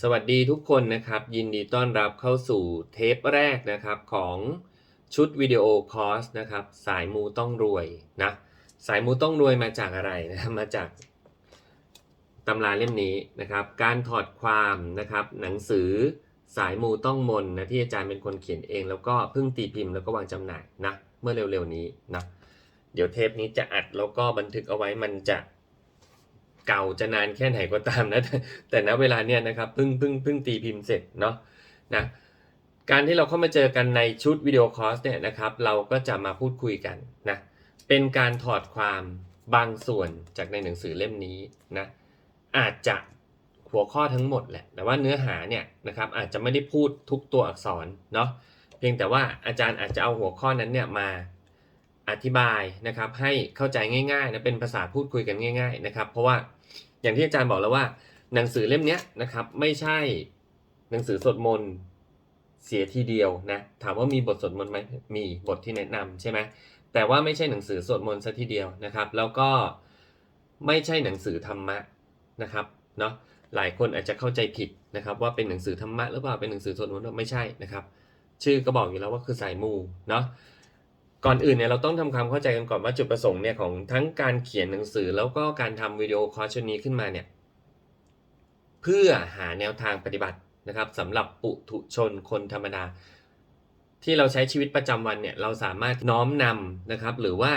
สวัสดีทุกคนนะครับ ยินดีต้อนรับเข้าสู่เทปแรกนะครับของชุดวิดีโอคอร์สนะครับ สายมูต้องรวยนะสายมูต้องรวยมาจากอะไรนะมาจากตำราเล่มนี้นะครับ การถอดความนะครับ หนังสือสายมูต้องมนนะที่อาจารย์เป็นคนเขียนเอง แล้วก็เพิ่งตีพิมพ์แล้วก็วางจำหน่ายนะเมื่อเร็วๆนี้นะเดี๋ยวเทปนี้จะอัดแล้วก็บันทึกเอาไว้มันจะ เก่าจะนานแค่ไหนก็ตามนะแต่แต่ณเวลาเนี้ยนะครับเพิ่งเพิ่งเพิ่งตีพิมพ์เสร็จเนาะนะการที่เราเข้ามาเจอกันในชุดวิดีโอคอร์สเนี่ยนะครับ เราก็จะมาพูดคุยกันนะเป็นการถอดความบางส่วนจากในหนังสือเล่มนี้นะอาจจะหัวข้อทั้งหมดแหละ แต่ว่าเนื้อหาเนี่ยนะครับอาจจะไม่ได้พูดทุกตัวอักษรเนาะเพียงแต่ว่าอาจารย์อาจจะเอาหัวข้อนั้นเนี่ยมา อธิบายนะครับให้เข้าใจง่ายๆนะเป็นภาษาพูดคุยกันง่าย ๆนะครับ เพราะว่าอย่างที่อาจารย์บอกแล้วว่า หนังสือเล่มนี้นะครับไม่ใช่หนังสือสวดมนต์เสียทีเดียวนะถามว่ามีบทสวดมนต์ไหมมีบทที่แนะนำใช่ไหมแต่ว่าไม่ใช่หนังสือสวดมนต์ซะทีเดียวนะครับ แล้วก็ไม่ใช่หนังสือธรรมะนะครับเนาะหลายคนอาจจะเข้าใจผิดนะครับ ว่าเป็นหนังสือธรรมะหรือเปล่าเป็นหนังสือสวดมนต์ไม่ใช่นะครับ ชื่อก็บอกอยู่แล้วว่าคือสายมูเนาะ ก่อนอื่นเนี่ยเราต้องทำความเข้าใจกันก่อนว่าจุดประสงค์เนี่ยของทั้งการเขียนหนังสือแล้วก็การทำวิดีโอคอร์สชุดนี้ขึ้นมาเนี่ยเพื่อหาแนวทางปฏิบัตินะครับสำหรับปุถุชนคนธรรมดา ที่เราใช้ชีวิตประจำวันเนี่ยเราสามารถน้อมนำนะครับ หรือว่า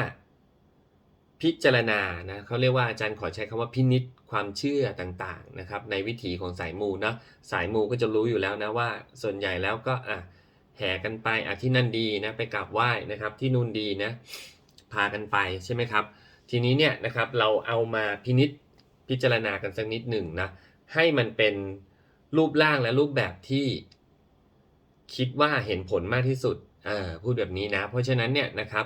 พิจารณานะเขาเรียกว่าอาจารย์ขอใช้คำว่าพินิษความเชื่อต่างๆนะครับในวิถีของสายมูนะสายมูก็จะรู้อยู่แล้วนะว่าส่วนใหญ่แล้วก็อะ แห่กันไปอะที่นั่นดีนะไปกราบไหว้นะครับที่นู่นดีนะพากันไปใช่ไหมครับ ทีนี้เนี่ยนะครับเราเอามาพินิษพิจารณากันสักนิดหนึ่งนะให้มันเป็นรูปร่างและรูปแบบที่คิดว่าเห็นผลมากที่สุดอ่าพูดแบบนี้นะ เพราะฉะนั้นเนี่ยนะครับ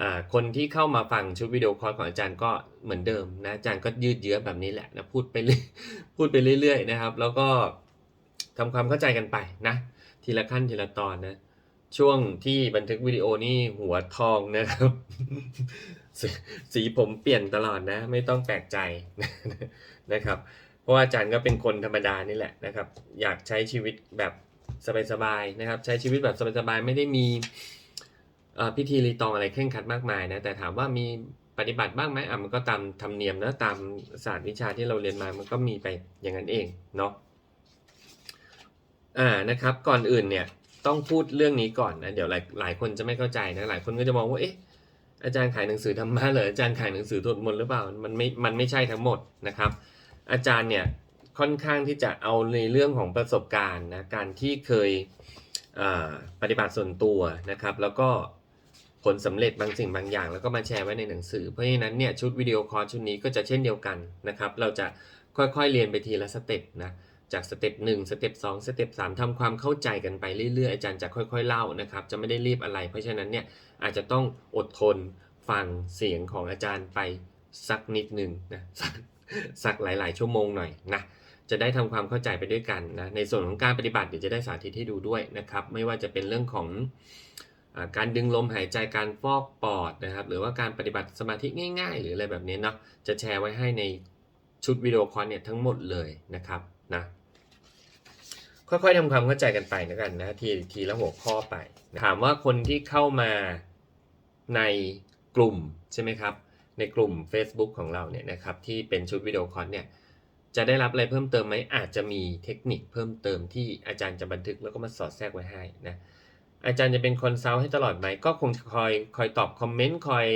อ่าคนที่เข้ามาฟังชุดวิดีโอคอร์ของอาจารย์ก็เหมือนเดิมนะอาจารย์ก็ยืดเยื้อแบบนี้แหละนะพูดไปเรื่อยพูดไปเรื่อยๆนะครับ แล้วก็ทำความเข้าใจกันไปนะ ทีละขั้นทีละตอนนะ ช่วงที่บันทึกวิดีโอนี่หัวทองนะครับสสีผมเปลี่ยนตลอดนะ ไม่ต้องแปลกใจนะครับ เพราะอาจารย์ก็เป็นคนธรรมดานี่แหละนะครับ อยากใช้ชีวิตแบบสบายๆนะครับ ใช้ชีวิตแบบสบายๆไม่ได้มีพิธีรีตองอะไรเคร่งคัดมากมายนะแต่ถามว่ามีปฏิบัติบ้างไหมอะมันก็ตามธรรมเนียมนะตามศาสตร์วิชาที่เราเรียนมามันก็มีไปอย่างนั้นเองเนาะ อ่านะครับก่อนอื่นเนี่ยต้องพูดเรื่องนี้ก่อนนะเดี๋ยวหลายหลายคนจะไม่เข้าใจนะหลายคนก็จะมองว่าเอ๊ะอาจารย์ขายหนังสือธรรมะเหรออาจารย์ขายหนังสือสวดมนต์หรือเปล่ามันไม่มันไม่ใช่ทั้งหมดนะครับ อาจารย์เนี่ยค่อนข้างที่จะเอาในเรื่องของประสบการณ์นะการที่เคยอ่าปฏิบัติส่วนตัวนะครับ แล้วก็ผลสำเร็จบางสิ่งบางอย่าง แล้วก็มาแชร์ไว้ในหนังสือ เพราะฉะนั้นเนี่ยชุดวิดีโอคอร์สชุดนี้ก็จะเช่นเดียวกันนะครับ เราจะค่อยๆเรียนไปทีละสเต็ปนะ จากสเต็ปหนึ่งสเต็ปสองสเต็ปสามทำความเข้าใจกันไปเรื่อยๆ อาจารย์จะค่อยๆเล่านะครับ จะไม่ได้รีบอะไร เพราะฉะนั้นเนี่ยอาจจะต้องอดทนฟังเสียงของอาจารย์ไปสักนิดหนึ่งนะสักสักหลายๆ ชั่วโมงหน่อยนะจะได้ทำความเข้าใจไปด้วยกันนะในส่วนของการปฏิบัติเดี๋ยวจะได้สาธิตให้ดูด้วยนะครับ ไม่ว่าจะเป็นเรื่องของอการดึงลมหายใจการฟอกปอดนะครับ หรือว่าการปฏิบัติสมาธิง่าย ๆ หรืออะไรแบบนี้เนาะจะแชร์ไว้ให้ในชุดวิดีโอคอนเนี่ยทั้งหมดเลยนะครับนะ ค่อยๆทำความเข้าใจกันไปนะกันนะทีทีละหัวข้อไป ถามว่าคนที่เข้ามาในกลุ่มใช่ไหมครับ ในกลุ่ม Facebook ของเราเนี่ยนะครับที่เป็นชุดวิดีโอคอนเนี่ยจะได้รับอะไรเพิ่มเติมไหมอาจจะมีเทคนิคเพิ่มเติมที่อาจารย์จะบันทึกแล้วก็มาสอดแทรกไว้ให้นะอาจารย์จะเป็นคนเซาให้ตลอดไหมก็คงคอยคอยตอบคอมเมนต์คอย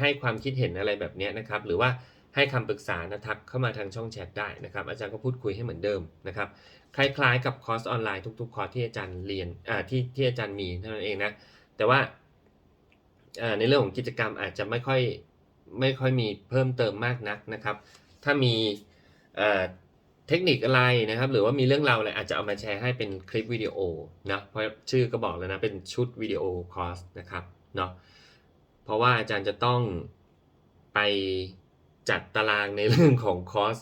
ให้ความคิดเห็นอะไรแบบนี้นะครับ หรือว่าให้คำปรึกษานะทักเข้ามาทางช่องแชทได้นะครับ อาจารย์ก็พูดคุยให้เหมือนเดิมนะครับ คล้ายๆ กับคอร์สออนไลน์ทุกๆคอร์สที่อาจารย์เรียนอ่าที่ที่อาจารย์มีเท่านั้นเองนะ แต่ว่าอ่าในเรื่องของกิจกรรมอาจจะไม่ค่อยไม่ค่อยมีเพิ่มเติมมากนักนะครับ ถ้ามีอ่าเทคนิคอะไรนะครับ หรือว่ามีเรื่องราวอะไรอาจจะเอามาแชร์ให้เป็นคลิปวิดีโอนะเพราะชื่อก็บอกแล้วนะเป็นชุดวิดีโอคอร์สนะครับเนาะเพราะว่าอาจารย์จะต้องไปจัดตารางในเรื่องของคอร์ส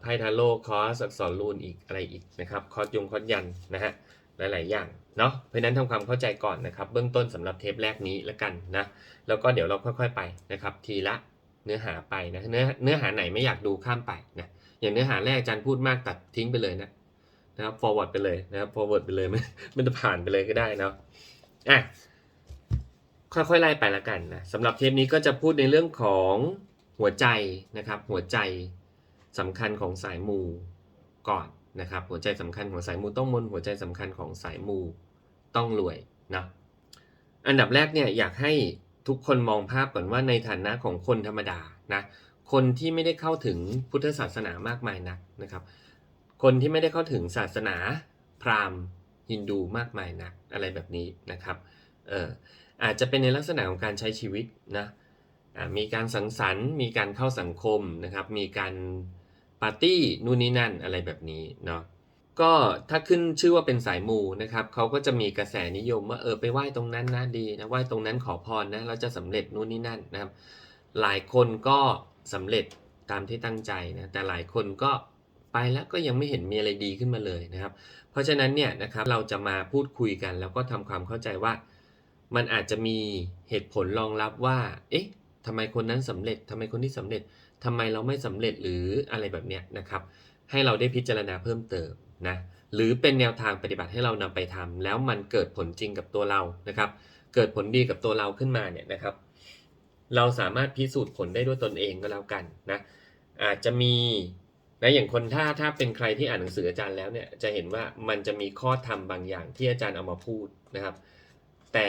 ไพ่ทาโร่คอร์สอักษรรูนอีกอะไรอีกนะครับคอร์สยงคอร์สยันนะฮะหลาย ๆ อย่างเนาะเพราะนั้นทำความเข้าใจก่อนนะครับ เบื้องต้นสำหรับเทปแรกนี้แล้วกันนะแล้วก็เดี๋ยวเราค่อย ๆ ไปนะครับ ทีละเนื้อหาไปนะเนื้อเนื้อหาไหนไม่อยากดูข้ามไปนะอย่างเนื้อหาแรกอาจารย์พูดมากตัดทิ้งไปเลยนะนะครับ forward ไปเลยนะครับ forward ไปเลยไม่ไม่ต้องผ่านไปเลยก็ได้เนาะอะค่อยๆไล่ไปละกันนะสำหรับเทปนี้ก็จะพูดในเรื่องของหัวใจนะครับ หัวใจ สำคัญของสายมูก่อนนะครับหัวใจสำคัญของสายมูต้องมนหัวใจสำคัญของสายมูต้องรวยนะอันดับแรกเนี่ยอยากให้ทุกคนมองภาพก่อนว่าในฐานะของคนธรรมดานะคนที่ไม่ได้เข้าถึงพุทธศาสนามากมายนักนะครับ คนที่ไม่ได้เข้าถึงศาสนาพราหมณ์ฮินดูมากมายนักอะไรแบบนี้นะครับเอออาจจะเป็นในลักษณะของการใช้ชีวิตนะมีการสังสรรค์ มีการเข้าสังคมนะครับมีการ ปาร์ตี้นู่นนี่นั่นอะไรแบบนี้เนาะก็ถ้าขึ้นชื่อว่าเป็นสายมูนะครับเขาก็จะมีกระแสนิยมว่าเออไปไหว้ตรงนั้นนะดีนะไหว้ตรงนั้นขอพรนะเราจะสำเร็จนู่นนี่นั่นนะครับ หลายคนก็สำเร็จตามที่ตั้งใจนะแต่หลายคนก็ไปแล้วก็ยังไม่เห็นมีอะไรดีขึ้นมาเลยนะครับ เพราะฉะนั้นเนี่ยนะครับเราจะมาพูดคุยกันแล้วก็ทำความเข้าใจว่า มันอาจจะมีเหตุผลรองรับว่า เอ๊ะทำไมคนนั้นสำเร็จทำไมคนที่สำเร็จ ทำไมเราไม่สำเร็จหรืออะไรแบบเนี้ยนะครับ ให้เราได้พิจารณาเพิ่มเติมนะหรือเป็นแนวทางปฏิบัติให้เรานำไปทำแล้วมันเกิดผลจริงกับตัวเรานะครับ เกิดผลดีกับตัวเราขึ้นมาเนี่ยนะครับ เราสามารถพิสูจน์ผลได้ด้วยตนเองก็แล้วกันนะอาจจะมีนะอย่างคนถ้าถ้าเป็นใครที่อ่านหนังสืออาจารย์แล้วเนี่ยจะเห็นว่ามันจะมีข้อธรรมบางอย่างที่อาจารย์เอามาพูดนะครับ แต่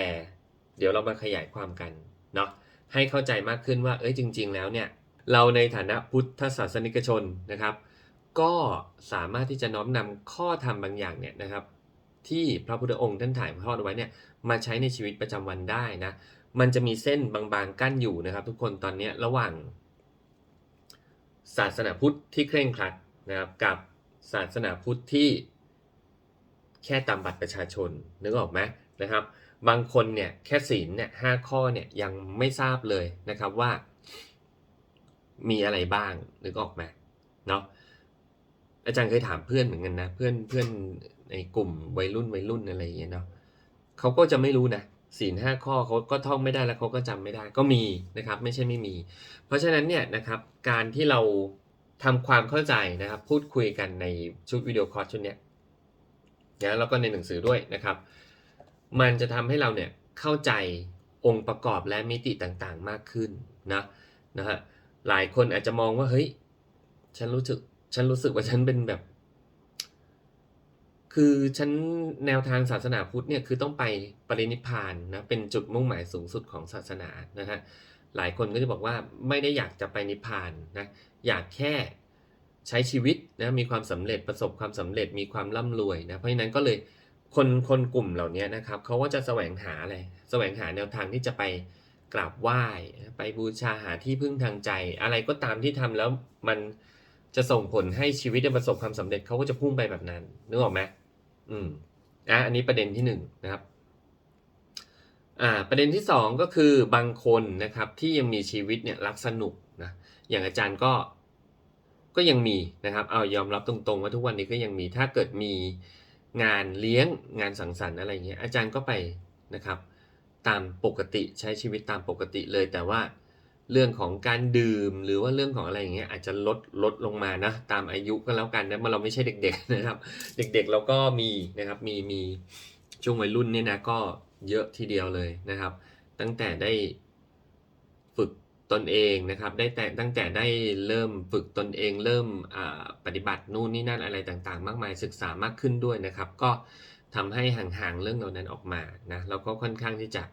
เดี๋ยวเรามาขยายความกันเนาะให้เข้าใจมากขึ้นว่าเอ้ยจริง ๆ แล้วเนี่ย เราในฐานะพุทธศาสนิกชนนะครับ ก็สามารถที่จะน้อมนำข้อธรรมบางอย่างเนี่ยนะครับ ที่พระพุทธองค์ท่านถ่ายทอดเอาไว้เนี่ยมาใช้ในชีวิตประจำวันได้นะมันจะมีเส้นบางๆกั้นอยู่นะครับ ทุกคนตอนนี้ระหว่าง ศาสนาพุทธที่เคร่งครัดนะครับกับศาสนาพุทธที่แค่ตามบัตรประชาชนนึกออกไหมนะครับ บางคนเนี่ยแค่ศีลเนี่ยห้าข้อเนี่ยยังไม่ทราบเลยนะครับว่า มีอะไรบ้างนึกออกไหมเนาะอาจารย์เคยถามเพื่อนเหมือนกันนะ เพื่อนเพื่อนในกลุ่มวัยรุ่นวัยรุ่นอะไรอย่างเงี้ยเนาะเขาก็จะไม่รู้นะศีลห้าข้อเขาก็ท่องไม่ได้แล้วเขาก็จำไม่ได้ก็มีนะครับ ไม่ใช่ไม่มี เพราะฉะนั้นเนี่ยนะครับการที่เราทำความเข้าใจนะครับ พูดคุยกันในชุดวิดีโอคอร์สชุดเนี้ยนะแล้วก็ในหนังสือด้วยนะครับ มันจะทำให้เราเนี่ยเข้าใจองค์ประกอบและมิติต่างๆมากขึ้นนะนะฮะ หลายคนอาจจะมองว่าเฮ้ย ฉันรู้สึก ฉันรู้สึกว่าฉันเป็นแบบ คือฉันแนวทางศาสนาพุทธเนี่ยคือต้องไปปรินิพานนะเป็นจุดมุ่งหมายสูงสุดของศาสนานะฮะหลายคนก็จะบอกว่าไม่ได้อยากจะไปนิพพานนะอยากแค่ใช้ชีวิตนะมีความสำเร็จประสบความสำเร็จมีความร่ำรวยนะเพราะฉะนั้นก็เลยคนคนกลุ่มเหล่านี้นะครับเขาก็จะแสวงหาอะไรแสวงหาแนวทางที่จะไป กราบไหว้ไปบูชาหาที่พึ่งทางใจ อะไรก็ตามที่ทำแล้วมันจะส่งผลให้ชีวิตประสบความสำเร็จเขาก็จะพุ่งไปแบบนั้นนึกออกไหมอืมอะอันนี้ประเด็นที่หนึ่งนะครับอ่าประเด็นที่สองก็คือบางคนนะครับที่ยังมีชีวิตเนี่ยรักสนุกนะอย่างอาจารย์ก็ก็ยังมีนะครับ เอายอมรับตรงๆ ว่าทุกวันนี้ก็ยังมีถ้าเกิดมีงานเลี้ยงงานสังสรรค์อะไรเงี้ยอาจารย์ก็ไปนะครับ ตามปกติใช้ชีวิตตามปกติเลย แต่ว่าเรื่องของการดื่มหรือว่าเรื่องของอะไรอย่างเงี้ยอาจจะลดลดลงมานะตามอายุก็แล้วกันนะเมื่อเราไม่ใช่เด็ก ๆนะครับ เด็กๆเราก็มีนะครับมีมีช่วงวัยรุ่นเนี่ยนะก็เยอะทีเดียวเลยนะครับ ตั้งแต่ได้ฝึกตนเองนะครับได้แต่ตั้งแต่ได้เริ่มฝึกตนเอง เริ่มปฏิบัตินู่นนี่นั่นอะไรต่างๆ มากมายศึกษามากขึ้นด้วยนะครับ ก็ ทำให้ห่างๆเรื่องเหล่านั้นออกมานะแล้วก็ค่อนข้างที่จะ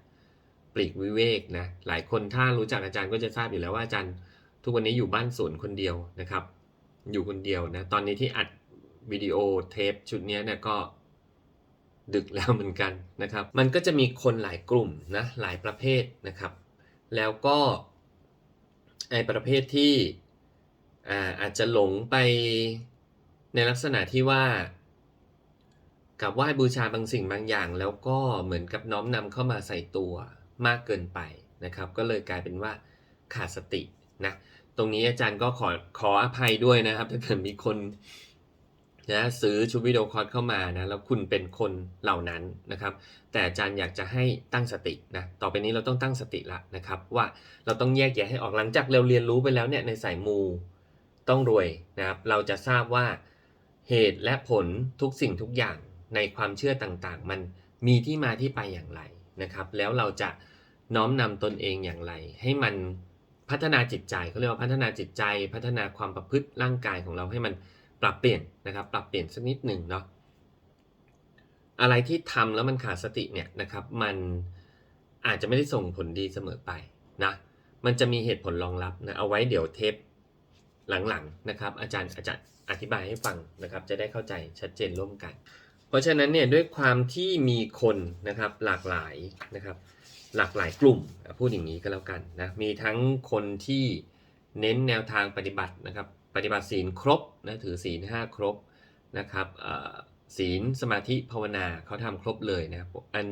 ปลีกวิเวกนะหลายคนถ้ารู้จักอาจารย์ก็จะทราบอยู่แล้วว่าอาจารย์ ทุกวันนี้อยู่บ้านสวนคนเดียวนะครับ อยู่คนเดียวนะตอนนี้ที่อัดวิดีโอเทปชุดนี้เนี่ยก็ดึกแล้วเหมือนกันนะครับ มันก็จะมีคนหลายกลุ่มนะหลายประเภทนะครับ แล้วก็ไอประเภทที่อ่าอาจจะหลงไปในลักษณะที่ว่า กับไหว้บูชาบางสิ่งบางอย่าง แล้วก็เหมือนกับน้อมนำเข้ามาใส่ตัวมากเกินไปนะครับ ก็เลยกลายเป็นว่าขาดสตินะตรงนี้อาจารย์ก็ขอขออภัยด้วยนะครับ ถ้าเกิดมีคนนะซื้อชุดวิดีโอคอร์สเข้ามานะแล้วคุณเป็นคนเหล่านั้นนะครับ แต่อาจารย์อยากจะให้ตั้งสตินะต่อไปนี้เราต้องตั้งสติละนะครับ ว่าเราต้องแยกแยะให้ออกหลังจากเราเรียนรู้ไปแล้วเนี่ยในสายมูต้องรวยนะครับ เราจะทราบว่าเหตุและผลทุกสิ่งทุกอย่าง ในความเชื่อต่างๆ มันมีที่มาที่ไปอย่างไรนะครับ แล้วเราจะน้อมนำตนเองอย่างไร ให้มันพัฒนาจิตใจเขาเรียกว่าพัฒนาจิตใจ พัฒนาความประพฤติร่างกายของเราให้มันปรับเปลี่ยนนะครับ ปรับเปลี่ยนสักนิดหนึ่งเนาะอะไรที่ทำแล้วมันขาดสติเนี่ยนะครับ มันอาจจะไม่ได้ส่งผลดีเสมอไปนะมันจะมีเหตุผลรองรับนะเอาไว้เดี๋ยวเทปหลังๆนะครับ อาจารย์อาจารย์อธิบายให้ฟังนะครับ จะได้เข้าใจชัดเจนร่วมกัน เพราะฉะนั้นเนี่ยด้วยความที่มีคนนะครับหลากหลายนะครับหลากหลายกลุ่มพูดอย่างนี้ก็แล้วกันนะมีทั้งคนที่เน้นแนวทางปฏิบัตินะครับปฏิบัติศีลครบนะถือศีลห้าครบนะครับศีลสมาธิภาวนาเขาทำครบเลยนะครับอัน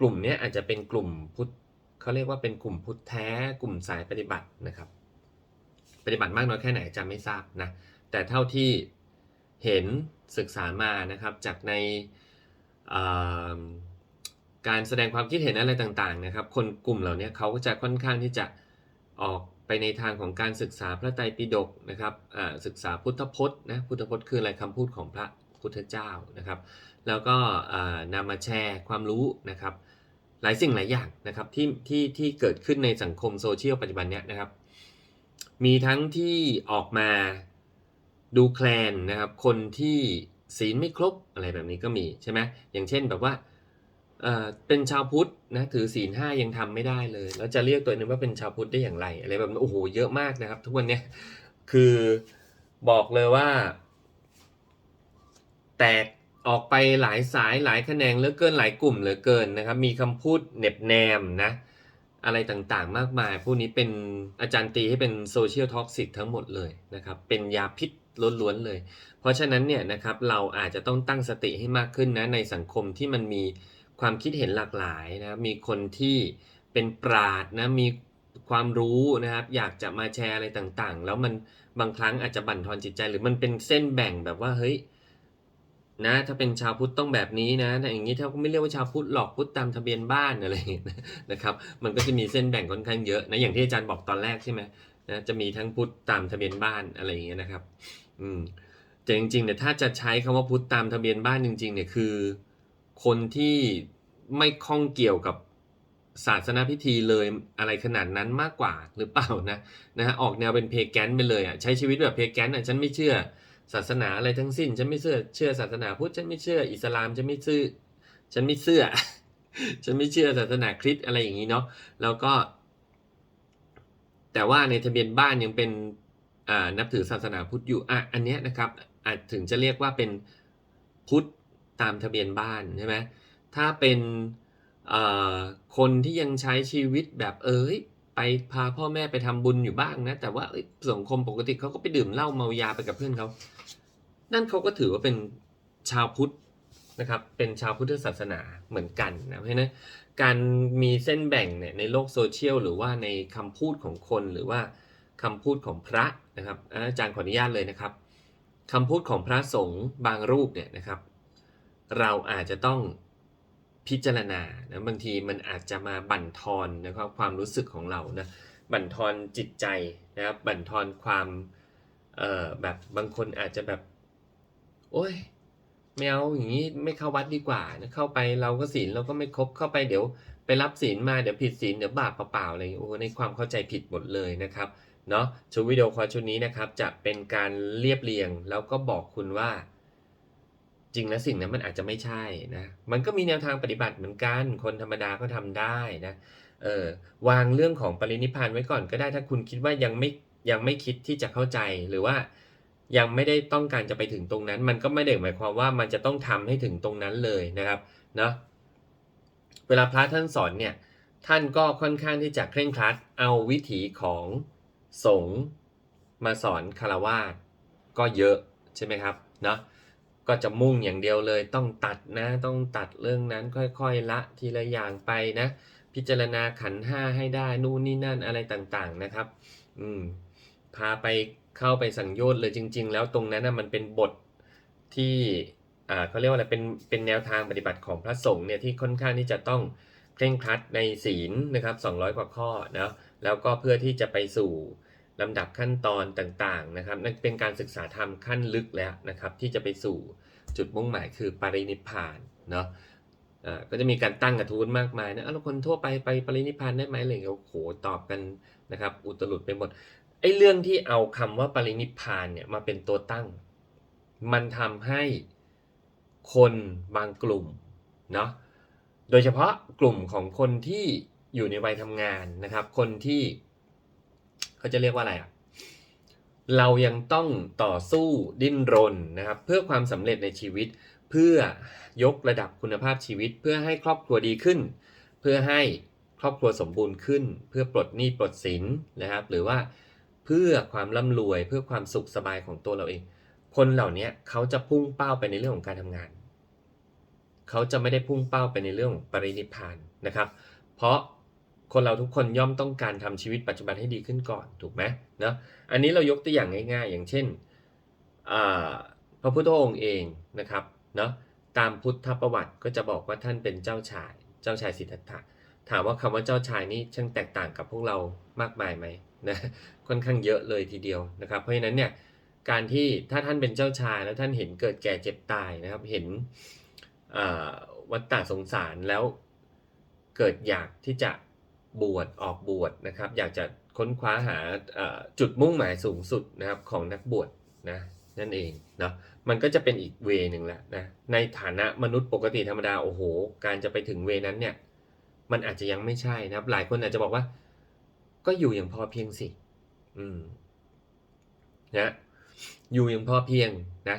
กลุ่มนี้อาจจะเป็นกลุ่มพุทธเขาเรียกว่าเป็นกลุ่มพุทธแท้กลุ่มสายปฏิบัตินะครับ ปฏิบัติมากน้อยแค่ไหนจะไม่ทราบนะแต่เท่าที่ เห็นศึกษามานะครับจากในการแสดงความคิดเห็นอะไรต่างๆนะครับ คนกลุ่มเหล่านี้เขาก็จะค่อนข้างที่จะออกไปในทางของการศึกษาพระไตรปิฎกนะครับศึกษาพุทธพจน์นะพุทธพจน์คืออะไรคำพูดของพระพุทธเจ้านะครับ แล้วก็อ่านำมาแชร์ความรู้นะครับ หลายสิ่งหลายอย่างนะครับที่ที่ที่เกิดขึ้นในสังคมโซเชียลปัจจุบันเนี้ยนะครับ มีทั้งที่ออกมา ดูแคลนนะครับ คนที่ศีลไม่ครบอะไรแบบนี้ก็มีใช่ไหมอย่างเช่นแบบว่าเออเป็นชาวพุทธนะถือศีลห้ายังทำไม่ได้เลย แล้วจะเรียกตัวเองว่าเป็นชาวพุทธได้อย่างไร อะไรแบบนี้โอ้โหเยอะมากนะครับ ทุกวันเนี้ยคือบอกเลยว่า แตกออกไปหลายสายหลายแขนงเหลือเกินหลายกลุ่มเหลือเกินนะครับ มีคำพูดเหน็บแนมนะ อะไรต่างๆ มากมาย พวกนี้เป็นอาจารย์ตีให้เป็นโซเชียลท็อกซิกทั้งหมดเลยนะครับ เป็นยาพิษ ล้วนๆเลย เพราะฉะนั้นเนี่ยนะครับเราอาจจะต้องตั้งสติให้มากขึ้นนะในสังคมที่มันมีความคิดเห็นหลากหลายนะมีคนที่เป็นปราดนะมีความรู้นะครับอยากจะมาแชร์อะไรต่างๆ แล้วมันบางครั้งอาจจะบั่นทอนจิตใจ หรือมันเป็นเส้นแบ่งแบบว่าเฮ้ยนะถ้าเป็นชาวพุทธต้องแบบนี้นะแต่อย่างนี้ถ้าก็ไม่เรียกว่าชาวพุทธหรอกพุทธตามทะเบียนบ้านอะไรนะครับมันก็จะมีเส้นแบ่งค่อนข้างเยอะนะอย่างที่อาจารย์บอกตอนแรกใช่ไหมนะจะมีทั้งพุทธตามทะเบียนบ้านอะไรอย่างเงี้ยนะครับ อืมแต่จริงๆเนี่ยถ้าจะใช้คำว่าพุทธตามทะเบียนบ้านจริง ๆ เนี่ยคือ คนที่ไม่ข้องเกี่ยวกับศาสนาพิธีเลยอะไรขนาดนั้นมากกว่าหรือเปล่านะนะฮะออกแนวเป็นเพแกนไปเลยอะใช้ชีวิตแบบเพแกนอะฉันไม่เชื่อศาสนาอะไรทั้งสิ้น ฉันไม่เชื่อเชื่อศาสนาพุทธฉันไม่เชื่ออิสลามฉันไม่เชื่อฉันไม่เชื่อ ฉันไม่เชื่อศาสนาคริสต์อะไรอย่างนี้เนาะแล้วก็ แต่ว่าในทะเบียนบ้านยังเป็น นับถือศาสนาพุทธอยู่อะอันเนี้ยนะครับอาจถึงจะเรียกว่าเป็นพุทธตามทะเบียนบ้านใช่ไหมถ้าเป็นคนที่ยังใช้ชีวิตแบบเอ้ยไปพาพ่อแม่ไปทำบุญอยู่บ้างนะ แต่ว่าสังคมปกติเขาก็ไปดื่มเหล้าเมายาไปกับเพื่อนเขานั่นเขาก็ถือว่าเป็นชาวพุทธนะครับ เป็นชาวพุทธศาสนาเหมือนกันนะเพราะฉะนั้นการมีเส้นแบ่งเนี่ยในโลกโซเชียลหรือว่าในคำพูดของคนหรือว่า คำพูดของพระนะครับอาจารย์ขออนุญาตเลยนะครับคำพูดของพระสงฆ์บางรูปเนี่ยนะครับ เราอาจจะต้องพิจารณานะบางทีมันอาจจะมาบั่นทอนนะครับความรู้สึกของเรานะบั่นทอนจิตใจนะครับบั่นทอนความเอ่อแบบบางคนอาจจะแบบ โอ้ยไม่เอาอย่างนี้ไม่เข้าวัดดีกว่านะเข้าไปเราก็ศีลเราก็ไม่ครบเข้าไปเดี๋ยวไปรับศีลมาเดี๋ยวผิดศีลเดี๋ยวบาปเปล่าๆอะไรอย่างนี้โอ้ในความเข้าใจผิดหมดเลยนะครับ เนาะชุดวิดีโอคอร์ชุดนี้นะครับ จะเป็นการเรียบเรียงแล้วก็บอกคุณว่า จริงแล้วสิ่งนั้นมันอาจจะไม่ใช่นะมันก็มีแนวทางปฏิบัติเหมือนกัน คนธรรมดาก็ทำได้นะเออวางเรื่องของปรินิพพานไว้ก่อนก็ได้ถ้าคุณคิดว่ายังไม่ยังไม่คิดที่จะเข้าใจหรือว่ายังไม่ได้ต้องการจะไปถึงตรงนั้น มันก็ไม่ได้หมายความว่ามันจะต้องทำให้ถึงตรงนั้นเลยนะครับเนาะเวลาพระท่านสอนเนี่ยท่านก็ค่อนข้างที่จะเคร่งครัดเอาวิถีของ สงฆ์มาสอนคารวาสก็เยอะใช่ไหมครับเนาะก็จะมุ่งอย่างเดียวเลยต้องตัดนะต้องตัดเรื่องนั้นค่อยๆละทีละอย่างไปนะ พิจารณาขันห้าให้ได้นู่นนี่นั่นอะไรต่างๆนะครับ อืมพาไปเข้าไปสังโยชน์เลยจริง ๆ แล้วตรงนั้นนะมันเป็นบทที่อ่าเขาเรียกว่าอะไรเป็นเป็นแนวทางปฏิบัติของพระสงฆ์เนี่ยที่ค่อนข้างที่จะต้องเคร่งครัดในศีลนะครับ200 กว่าข้อนะ แล้วก็เพื่อที่จะไปสู่ลำดับขั้นตอนต่างๆนะครับนั่นเป็นการศึกษาธรรมขั้นลึกแล้วนะครับ ที่จะไปสู่จุดมุ่งหมายคือปรินิพานเนาะก็จะมีการตั้งกระทู้มากมายนะอ้าวแล้วคนทั่วไปไปปรินิพานได้ไหมอะไรอย่างเงี้ยโอ้โหตอบกันนะครับ อุตลุดไปหมดไอ้เรื่องที่เอาคำว่าปรินิพานเนี่ยมาเป็นตัวตั้ง มันทำให้คนบางกลุ่มเนาะโดยเฉพาะกลุ่มของคนที่ อยู่ในวัยทำงานนะครับ คนที่เขาจะเรียกว่าอะไรอะเรายังต้องต่อสู้ดิ้นรนนะครับ เพื่อความสำเร็จในชีวิต เพื่อยกระดับคุณภาพชีวิต เพื่อให้ครอบครัวดีขึ้น เพื่อให้ครอบครัวสมบูรณ์ขึ้น เพื่อปลดหนี้ปลดสินนะครับ หรือว่าเพื่อความร่ำรวยเพื่อความสุขสบายของตัวเราเอง คนเหล่านี้เขาจะพุ่งเป้าไปในเรื่องของการทำงาน เขาจะไม่ได้พุ่งเป้าไปในเรื่องของปรินิพพานนะครับ เพราะ คนเราทุกคนย่อมต้องการทำชีวิตปัจจุบันให้ดีขึ้นก่อนถูกไหมเนาะอันนี้เรายกตัวอย่างง่าย ๆ อย่างเช่นพระพุทธองค์เองนะครับเนาะตามพุทธประวัติก็จะบอกว่าท่านเป็นเจ้าชาย เจ้าชายสิทธัตถะถามว่าคำว่าเจ้าชายนี้ช่างแตกต่างกับพวกเรามากมายไหมนะค่อนข้างเยอะเลยทีเดียวนะครับ เพราะฉะนั้นเนี่ยการที่ถ้าท่านเป็นเจ้าชายแล้วท่านเห็นเกิดแก่เจ็บตายนะครับ เห็นวัฏฏะสงสารแล้วเกิดอยากที่จะ บวชออกบวชนะครับ อยากจะค้นคว้าหาจุดมุ่งหมายสูงสุดนะครับของนักบวชนะนั่นเองเนาะมันก็จะเป็นอีกเวนึงแหละนะในฐานะมนุษย์ปกติธรรมดาโอ้โห การจะไปถึงเวนั้นเนี่ยมันอาจจะยังไม่ใช่นะครับ หลายคนอาจจะบอกว่า ก็อยู่อย่างพอเพียงสิ อืมนะอยู่อย่างพอเพียงนะ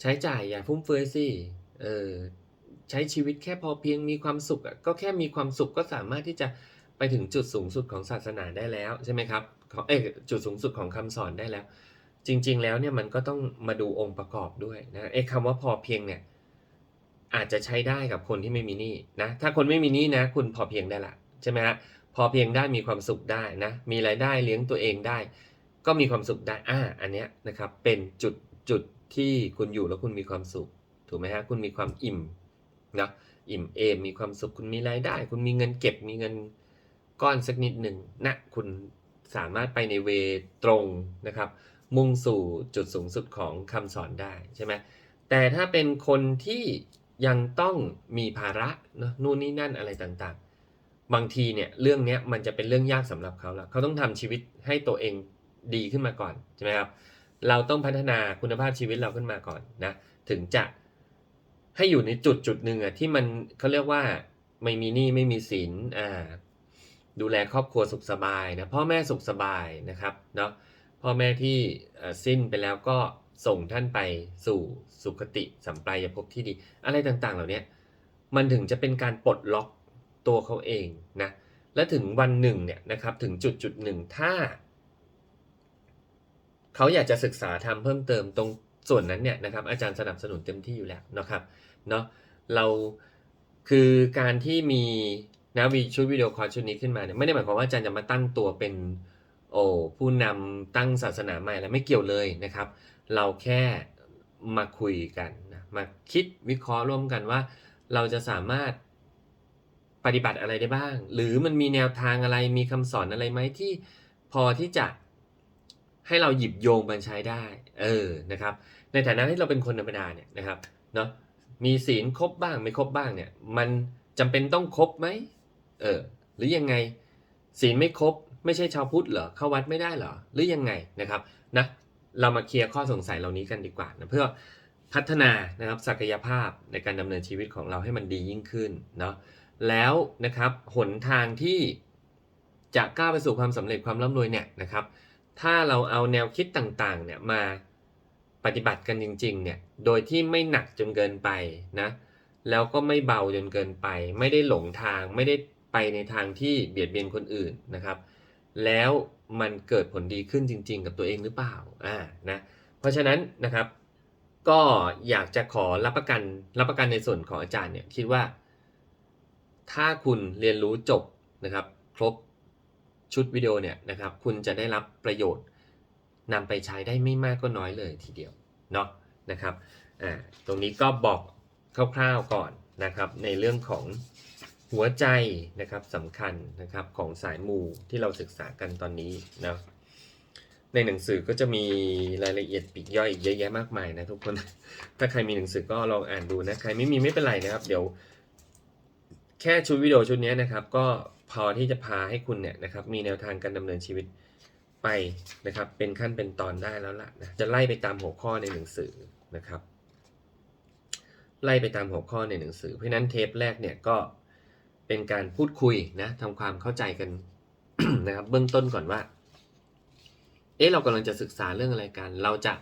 ใช้จ่ายอย่าฟุ่มเฟือยสิเออใช้ชีวิตแค่พอเพียงมีความสุขก็แค่มีความสุขก็สามารถที่จะ ไปถึงจุดสูงสุดของศาสนาได้แล้วใช่ไหมครับของเอยจุดสูงสุดของคำสอนได้แล้ว จริง ๆ แล้วเนี่ยมันก็ต้องมาดูองค์ประกอบด้วยนะไอ้คำว่าพอเพียงเนี่ยอาจจะใช้ได้กับคนที่ไม่มีหนี้นะถ้าคนไม่มีหนี้นะ คุณพอเพียงได้ละใช่ไหมฮะพอเพียงได้มีความสุขได้นะมีรายได้เลี้ยงตัวเองได้ ก็มีความสุขได้อ่าอันเนี้ยนะครับเป็นจุดจุดที่คุณอยู่แล้วคุณมีความสุข ถูกไหมฮะคุณมีความอิ่มนะอิ่มเอมมีความสุขคุณมีรายได้ คุณมีเงินเก็บมีเงิน ก้อนสักนิดหนึ่งนะคุณสามารถไปในเวตรงนะครับ มุ่งสู่จุดสูงสุดของคำสอนได้ใช่ไหมแต่ถ้าเป็นคนที่ยังต้องมีภาระเนอะนู่นนี่นั่นอะไรต่างๆ บางทีเนี่ยเรื่องนี้มันจะเป็นเรื่องยากสำหรับเขาแล้วเขาต้องทำชีวิตให้ตัวเองดีขึ้นมาก่อนใช่ไหมครับเราต้องพัฒนาคุณภาพชีวิตเราขึ้นมาก่อนนะถึงจะให้อยู่ในจุดจุดหนึ่งอะที่มันเขาเรียกว่าไม่มีหนี้ไม่มีสินอ่า ดูแลครอบครัวสุขสบายนะพ่อแม่สุขสบายนะครับเนาะพ่อแม่ที่สิ้นไปแล้วก็ส่งท่านไปสู่สุคติสัมปรายภพที่ดี อะไรต่างๆ เหล่านี้มันถึงจะเป็นการปลดล็อกตัวเขาเองนะและถึงวันหนึ่งเนี่ยนะครับถึงจุดจุดหนึ่งถ้า เขาอยากจะศึกษาทำเพิ่มเติมตรงส่วนนั้นเนี่ยนะครับอาจารย์สนับสนุนเต็มที่อยู่แล้วนะครับเนาะเราคือการที่มี นะวีชุดวิดีโอคอร์ชุดนี้ขึ้นมาเนี่ยไม่ได้หมายความว่าอาจารย์จะมาตั้งตัวเป็นโอ้ผู้นำตั้งศาสนาใหม่แล้วไม่เกี่ยวเลยนะครับ เราแค่มาคุยกันนะมาคิดวิเคราะห์ร่วมกันว่า เราจะสามารถปฏิบัติอะไรได้บ้าง หรือมันมีแนวทางอะไรมีคำสอนอะไรไหมที่พอที่จะให้เราหยิบโยงมันใช้ได้ เออนะครับ ในฐานะที่เราเป็นคนธรรมดาเนี่ยนะครับเนาะมีศีลครบบ้างไม่ครบบ้างเนี่ยมันจำเป็นต้องครบไหม เออ หรือยังไงศีลไม่ครบ ไม่ใช่ชาวพุทธเหรอเข้าวัดไม่ได้เหรอ หรือยังไงนะครับนะเรามาเคลียร์ข้อสงสัยเหล่านี้กันดีกว่านะเพื่อพัฒนานะครับศักยภาพในการดำเนินชีวิตของเราให้มันดียิ่งขึ้นเนาะแล้วนะครับหนทางที่จะก้าวไปสู่ความสำเร็จความร่ำรวยเนี่ยนะครับ ถ้าเราเอาแนวคิดต่างๆเนี่ยมาปฏิบัติกันจริงๆเนี่ยโดยที่ไม่หนักจนเกินไปนะแล้วก็ไม่เบาจนเกินไป ไม่ได้หลงทางไม่ได้ ไปในทางที่เบียดเบียนคนอื่นนะครับ แล้วมันเกิดผลดีขึ้นจริง ๆ กับตัวเองหรือเปล่าอ่านะเพราะฉะนั้นนะครับก็อยากจะขอรับประกันรับประกันในส่วนของอาจารย์เนี่ยคิดว่า ถ้าคุณเรียนรู้จบนะครับ ครบชุดวิดีโอเนี่ยนะครับ คุณจะได้รับประโยชน์นำไปใช้ได้ไม่มากก็น้อยเลยทีเดียวเนาะนะครับอ่าตรงนี้ก็บอกคร่าวๆก่อนนะครับในเรื่องของ หัวใจนะครับสำคัญนะครับของสายมูที่เราศึกษากันตอนนี้นะในหนังสือก็จะมีรายละเอียดปีกย่อยอีกเยอะแยะมากมายนะทุกคน ถ้าใครมีหนังสือก็ลองอ่านดูนะ ใครไม่มีไม่เป็นไรนะครับ เดี๋ยว แค่ชุดวิดีโอชุดนี้นะครับ ก็พอที่จะพาให้คุณเนี่ยนะครับมีแนวทางการดำเนินชีวิตไปนะครับ เป็นขั้นเป็นตอนได้แล้วล่ะนะจะไล่ไปตามหัวข้อในหนังสือนะครับ ไล่ไปตามหัวข้อในหนังสือ เพราะนั้นเทปแรกเนี่ยก็ เป็นการพูดคุยนะทำความเข้าใจกันนะครับเบื้องต้นก่อนว่า เอ๊ะเรากำลังจะศึกษาเรื่องอะไรกัน เราจะ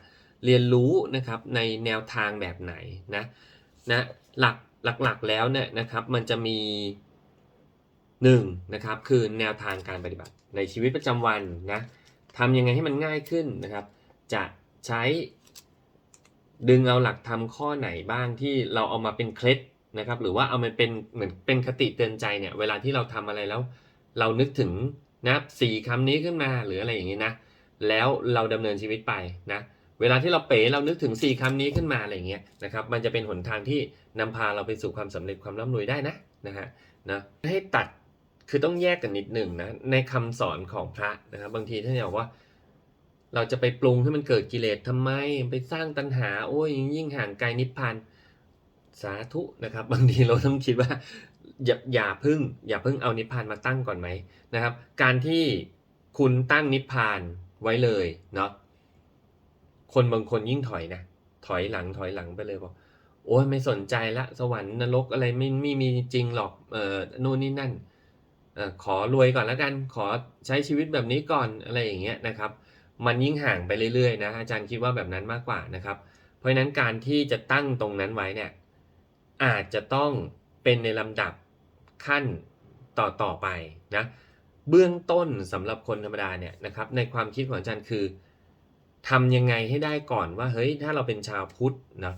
เรียนรู้นะครับในแนวทางแบบไหนนะนะหลักหลักๆแล้วเนี่ยนะครับมันจะมีหนึ่งนะครับคือแนวทางการปฏิบัติในชีวิตประจำวันนะทำยังไงให้มันง่ายขึ้นนะครับ จะใช้ดึงเอาหลักธรรมข้อไหนบ้างที่เราเอามาเป็นเคล็ด นะครับ หรือว่าเอามาเป็นเหมือนเป็นคติเตือนใจเนี่ย เวลาที่เราทำอะไรแล้ว เรานึกถึงนะสี่คำนี้ขึ้นมาหรืออะไรอย่างนี้นะ แล้วเราดำเนินชีวิตไปนะ เวลาที่เราเป๋เรานึกถึง4คำนี้ขึ้นมาอะไรอย่างเงี้ยนะครับ มันจะเป็นหนทางที่นำพาเราไปสู่ความสำเร็จความร่ำรวยได้นะนะฮะนะให้ตัดคือต้องแยกกันนิดหนึ่งนะในคำสอนของพระนะครับบางทีท่านบอกว่า เราจะไปปรุงให้มันเกิดกิเลสทำไมไปสร้างตัณหา โอ้ยยิ่งห่างไกลนิพพาน สาธุนะครับ บางทีเราต้องคิดว่าอย่าอย่าพึ่ง อย่าพึ่งเอานิพพานมาตั้งก่อนไหมนะครับ การที่คุณตั้งนิพพานไว้เลยเนาะคนบางคนยิ่งถอยนะถอยหลังถอยหลังไปเลยบอกโอ้ยไม่สนใจละสวรรค์นรกอะไรไม่ไม่มีจริงหรอกเออนู่นนี่นั่นเออขอรวยก่อนแล้วกันขอใช้ชีวิตแบบนี้ก่อนอะไรอย่างเงี้ยนะครับ มันยิ่งห่างไปเรื่อยๆนะอาจารย์คิดว่าแบบนั้นมากกว่านะครับ เพราะฉะนั้นการที่จะตั้งตรงนั้นไว้เนี่ย อาจจะต้องเป็นในลำดับขั้นต่อต่อไปนะเบื้องต้นสำหรับคนธรรมดาเนี่ยนะครับในความคิดของอาจารย์คือทำยังไงให้ได้ก่อนว่าเฮ้ยถ้าเราเป็นชาวพุทธนะ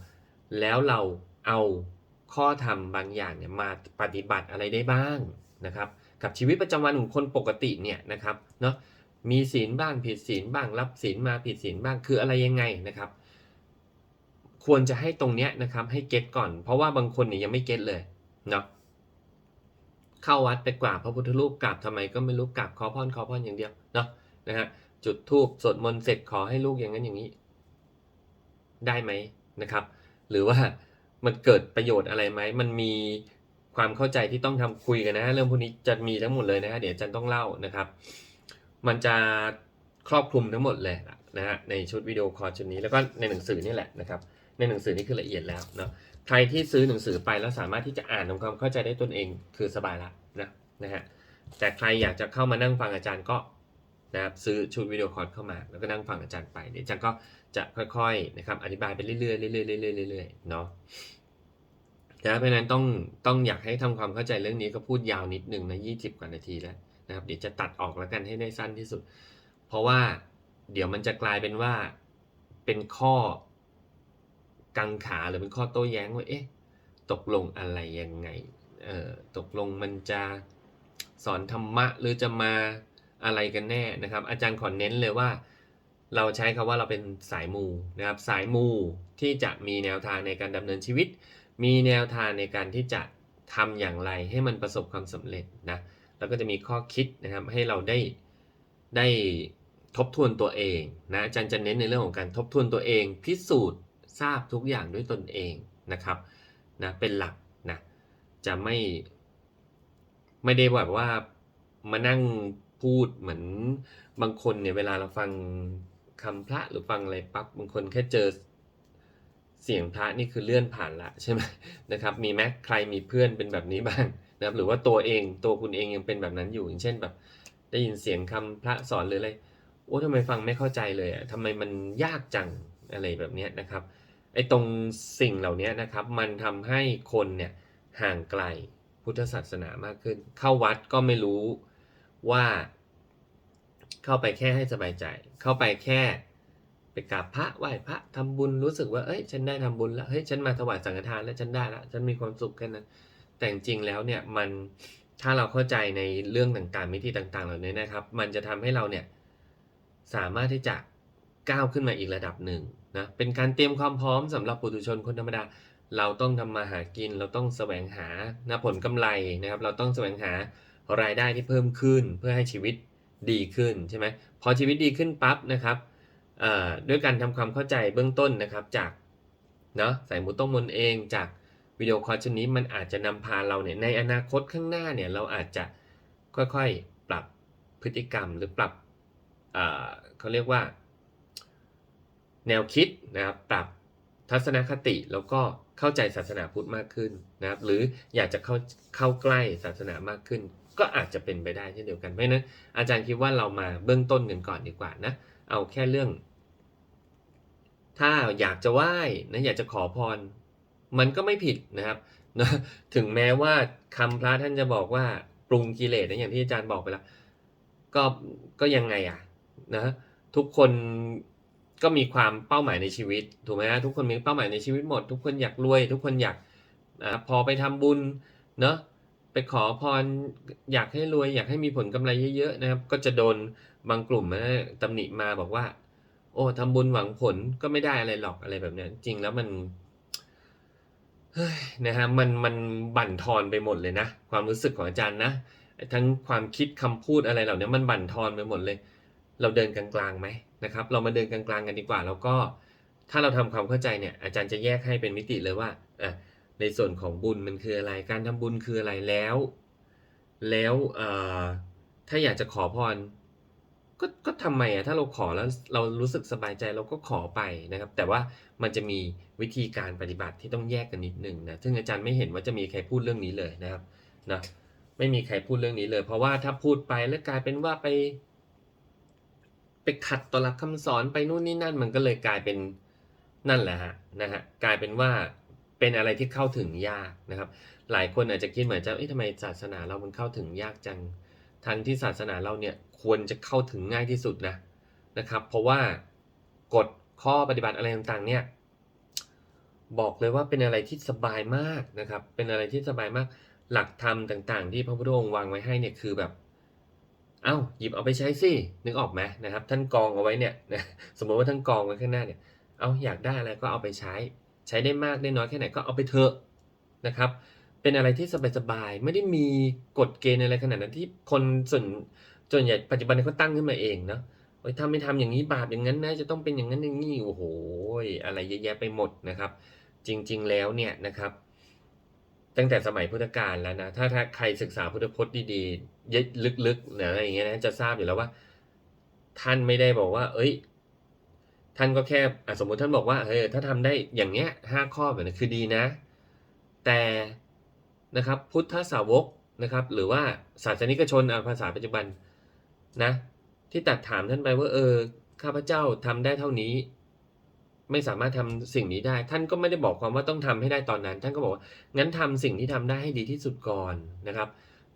แล้วเราเอาข้อธรรมบางอย่างเนี่ยมาปฏิบัติอะไรได้บ้างนะครับกับชีวิตประจำวันของคนปกติเนี่ยนะครับเนาะมีศีลบ้างผิดศีลบ้างรับศีลมาผิดศีลบ้างคืออะไรยังไงนะครับ ควรจะให้ตรงเนี้ยนะครับให้เก็ตก่อน เพราะว่าบางคนเนี่ยยังไม่เก็ตเลยเนาะเข้าวัดไปกราบพระพุทธรูปกราบทำไมก็ไม่รู้กราบขอพรขอพรอย่างเดียวเนาะนะฮะจุดธูปสวดมนต์เสร็จขอให้ลูกอย่างนั้นอย่างนี้ ได้ไหมนะครับ หรือว่ามันเกิดประโยชน์อะไรไหมมันมีความเข้าใจที่ต้องทำคุยกันนะ เรื่องพวกนี้จะมีทั้งหมดเลยนะฮะเดี๋ยวจารย์ต้องเล่านะครับ มันจะครอบคลุมทั้งหมดเลยนะฮะในชุดวิดีโอคอร์ชุดนี้แล้วก็ในหนังสือนี่แหละนะครับ ในหนังสือนี่คือละเอียดแล้วเนาะใครที่ซื้อหนังสือไปแล้วสามารถที่จะอ่านทำความเข้าใจได้ตนเองคือสบายละนะนะฮะแต่ใครอยากจะเข้ามานั่งฟังอาจารย์ก็นะครับซื้อชุดวิดีโอคอร์สเข้ามา แล้วก็นั่งฟังอาจารย์ไปเดี๋ยวอาจารย์ก็จะค่อยๆนะครับอธิบายไปเรื่อยๆเรื่อยๆเรื่อยๆเรื่อยๆเนาะนะเพราะนั้นต้องต้องอยากให้ทำความเข้าใจเรื่องนี้ก็พูดยาวนิดหนึ่งนะยี่สิบกว่านาทีแล้วนะครับเดี๋ยวจะตัดออกแล้วกันให้ได้สั้นที่สุด เพราะว่าเดี๋ยวมันจะกลายเป็นว่าเป็นข้อ กังขาหรือเป็นข้อโต้แย้งว่าเอ๊ะตกลงอะไรยังไงเอ่อตกลงมันจะสอนธรรมะหรือจะมาอะไรกันแน่นะครับ อาจารย์ขอเน้นเลยว่า เราใช้คำว่าเราเป็นสายมูนะครับสายมูที่จะมีแนวทางในการดำเนินชีวิต มีแนวทางในการที่จะทำอย่างไรให้มันประสบความสำเร็จนะแล้วก็จะมีข้อคิดนะครับให้เราได้ได้ทบทวนตัวเองนะอาจารย์จะเน้นในเรื่องของการทบทวนตัวเอง พิสูจน์ ทราบทุกอย่างด้วยตนเองนะครับนะเป็นหลักนะจะไม่ไม่ได้แบบว่ามานั่งพูดเหมือนบางคนเนี่ยเวลาเราฟังคำพระหรือฟังอะไรปั๊บบางคนแค่เจอเสียงพระนี่คือเลื่อนผ่านละใช่ไหมนะครับมีแม้ใครมีเพื่อนเป็นแบบนี้บ้างนะครับหรือว่าตัวเองตัวคุณเองยังเป็นแบบนั้นอยู่อย่างเช่นแบบ ได้ยินเสียงคำพระสอนหรืออะไรโอ้ทำไมฟังไม่เข้าใจเลยอะทำไมมันยากจังอะไรแบบนี้นะครับ ไอ้ตรงสิ่งเหล่านี้นะครับ มันทำให้คนเนี่ยห่างไกลพุทธศาสนามากขึ้น เข้าวัดก็ไม่รู้ว่าเข้าไปแค่ให้สบายใจ เข้าไปแค่ไปกราบพระไหว้พระทำบุญรู้สึกว่าเอ้ยฉันได้ทำบุญแล้วเฮ้ยฉันมาถวายสังฆทานแล้วฉันได้ละฉันมีความสุขแค่นั้นแต่จริงแล้วเนี่ยมันถ้าเราเข้าใจในเรื่องต่างๆมิติต่างๆ เหล่านี้นะครับ มันจะทำให้เราเนี่ยสามารถที่จะก้าวขึ้นมาอีกระดับหนึ่ง นะเป็นการเตรียมความพร้อมสำหรับปุถุชนคนธรรมดา เราต้องทำมาหากิน เราต้องแสวงหานะผลกำไรนะครับ เราต้องแสวงหารายได้ที่เพิ่มขึ้นเพื่อให้ชีวิตดีขึ้นใช่ไหมพอชีวิตดีขึ้นปั๊บนะครับด้วยการทำความเข้าใจเบื้องต้นนะครับจากเนาะสายมูต้องมนเองจากวิดีโอคอลชุดนี้มันอาจจะนำพาเราเนี่ยในอนาคตข้างหน้าเนี่ยเราอาจจะค่อยๆปรับพฤติกรรมหรือปรับเขาเรียกว่า แนวคิดนะครับปรับทัศนคติแล้วก็เข้าใจศาสนาพุทธมากขึ้นนะครับ หรืออยากจะเข้าเข้าใกล้ศาสนามากขึ้น ก็อาจจะเป็นไปได้เช่นเดียวกันเพราะฉะนั้นอาจารย์คิดว่าเรามาเบื้องต้นกันก่อนดีกว่านะเอาแค่เรื่อง ถ้าอยากจะไหว้นะอยากจะขอพร มันก็ไม่ผิดนะครับนะถึงแม้ว่าคำพระท่านจะบอกว่าปรุงกิเลสนะอย่างที่อาจารย์บอกไปแล้วก็ก็ยังไงอะนะทุกคน ก็มีความเป้าหมายในชีวิตถูกไหมฮะทุกคนมีเป้าหมายในชีวิตหมด ทุกคนอยากรวย ทุกคนอยากอพอไปทำบุญเนาะไปขอพรอยากให้รวย อยากให้มีผลกำไรเยอะๆนะครับ ก็จะโดนบางกลุ่มนะตำหนิมาบอกว่า โอ้ทำบุญหวังผลก็ไม่ได้อะไรหรอกอะไรแบบนี้จริงแล้วมันเฮ้ยนะฮะมันมันบั่นทอนไปหมดเลยนะ ความรู้สึกของอาจารย์นะทั้งความคิดคำพูดอะไรเหล่านี้มันบั่นทอนไปหมดเลย เราเดินกลางๆไหมนะครับ เรามาเดินกลางๆกันดีกว่า แล้วก็ถ้าเราทำความเข้าใจเนี่ย อาจารย์จะแยกให้เป็นมิติเลยว่าอะในส่วนของบุญมันคืออะไร การทำบุญคืออะไรแล้ว แล้วเอ่อถ้าอยากจะขอพร ก็ก็ทำไมอะถ้าเราขอแล้วเรารู้สึกสบายใจเราก็ขอไปนะครับ แต่ว่ามันจะมีวิธีการปฏิบัติที่ต้องแยกกันนิดหนึ่งนะซึ่งอาจารย์ไม่เห็นว่าจะมีใครพูดเรื่องนี้เลยนะครับนะไม่มีใครพูดเรื่องนี้เลย เพราะว่าถ้าพูดไปแล้วกลายเป็นว่าไป ไปขัดต่อหลักคำสอนไปนู่นนี่นั่นมันก็เลยกลายเป็นนั่นแหละฮะนะฮะกลายเป็นว่าเป็นอะไรที่เข้าถึงยากนะครับ หลายคนอาจจะคิดเหมือนจะเอ๊ะทำไมศาสนาเรามันเข้าถึงยากจังทั้งที่ศาสนาเราเนี่ยควรจะเข้าถึงง่ายที่สุดนะนะครับ เพราะว่ากฎข้อปฏิบัติอะไรต่างๆเนี่ยบอกเลยว่าเป็นอะไรที่สบายมากนะครับ เป็นอะไรที่สบายมากหลักธรรมต่าง ๆ ที่พระพุทธองค์วางไว้ให้เนี่ยคือแบบ เอ้าหยิบเอาไปใช้สินึกออกไหมนะครับ ท่านกองเอาไว้เนี่ยนะสมมติว่าท่านกองไว้ข้างหน้าเนี่ยเอาอยากได้อะไรก็เอาไปใช้ ใช้ได้มากได้น้อยแค่ไหนก็เอาไปเถอะนะครับ เป็นอะไรที่สบายๆไม่ได้มีกฎเกณฑ์อะไรขนาดนั้นที่คนส่วนส่วนใหญ่ปัจจุบันเขาตั้งขึ้นมาเองเนาะโอ้ยถ้าไม่ทำอย่างนี้บาปอย่างนั้นนะจะต้องเป็นอย่างนั้นอย่างนี้โอ้โหอะไรเยอะแยะไปหมดนะครับ จริงๆแล้วเนี่ยนะครับ ตั้งแต่สมัยพุทธกาลแล้วนะถ้าถ้าใครศึกษาพุทธพจน์ดีๆ ยอะลึกๆนะอะไรอย่างเงี้ยนะจะทราบอยู่แล้วว่า ท่านไม่ได้บอกว่า เอ้ย ท่านก็แค่สมมุติท่านบอกว่าเออถ้าทำได้อย่างเงี้ยห้าข้อแบบนี้คือดีนะ แต่นะครับ พุทธสาวกนะครับ หรือว่าศาสนิกชนภาษาปัจจุบันนะ ที่ตัดถามท่านไปว่า เออข้าพเจ้าทำได้เท่านี้ ไม่สามารถทำสิ่งนี้ได้ ท่านก็ไม่ได้บอกความว่าต้องทำให้ได้ตอนนั้น ท่านก็บอกว่างั้นทำสิ่งที่ทำได้ให้ดีที่สุดก่อนนะครับ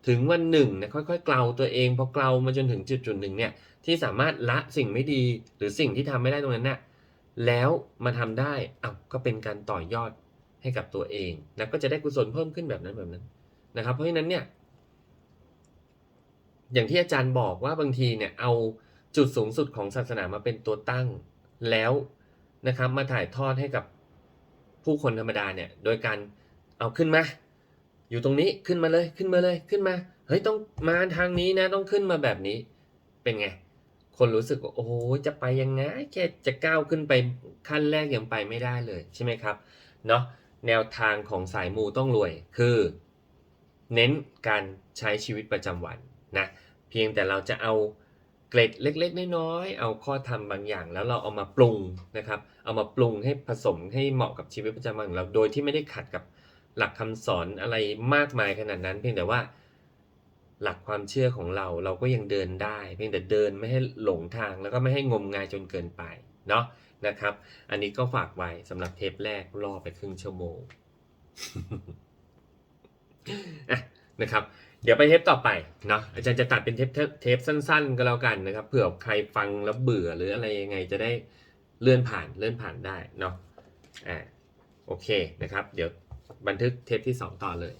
ถึงวันหนึ่งนะค่อยๆเกลาตัวเองพอเกลามาจนถึงจุดจุดหนึ่งเนี่ยที่สามารถละสิ่งไม่ดีหรือสิ่งที่ทำไม่ได้ตรงนั้นน่ะแล้วมาทำได้อ้าวก็เป็นการต่อยอดให้กับตัวเองแล้วก็จะได้กุศลเพิ่มขึ้นแบบนั้นแบบนั้นนะครับ เพราะฉะนั้นเนี่ย อย่างที่อาจารย์บอกว่าบางทีเนี่ย เอาจุดสูงสุดของศาสนามาเป็นตัวตั้งแล้วนะครับ มาถ่ายทอดให้กับผู้คนธรรมดาเนี่ย โดยการเอาขึ้นมา อยู่ตรงนี้ขึ้นมาเลยขึ้นมาเลยขึ้นมาเฮ้ยต้องมาทางนี้นะต้องขึ้นมาแบบนี้ เป็นไง คนรู้สึกว่าโอ้โหจะไปยังไงแค่จะก้าวขึ้นไปขั้นแรกยังไปไม่ได้เลยใช่ไหมครับเนาะแนวทางของสายมูต้องรวยคือ เน้นการใช้ชีวิตประจำวันนะเพียงแต่เราจะเอาเกร็ดเล็ก ๆ น้อยๆ เอาข้อธรรมบางอย่าง แล้วเราเอามาปรุงนะครับ เอามาปรุงให้ผสมให้เหมาะกับชีวิตประจำวันของเรา โดยที่ไม่ได้ขัดกับ หลักคำสอนอะไรมากมายขนาดนั้น เพียงแต่ว่าหลักความเชื่อของเราเราก็ยังเดินได้ เพียงแต่เดินไม่ให้หลงทางแล้วก็ไม่ให้งมงายจนเกินไปเนาะนะครับ อันนี้ก็ฝากไว้สำหรับเทปแรกรอไปครึ่งชั่วโมงนะครับ เดี๋ยวไปเทปต่อไปเนาะอาจารย์จะตัดเป็นเทปเทปสั้น ๆ ก็แล้วกันนะครับเผื่อใครฟังแล้วเบื่อหรืออะไรยังไงจะได้เลื่อนผ่านเลื่อนผ่านได้เนาะอ่าโอเคนะครับ เดี๋ยว บันทึกเทปที่สองต่อเลย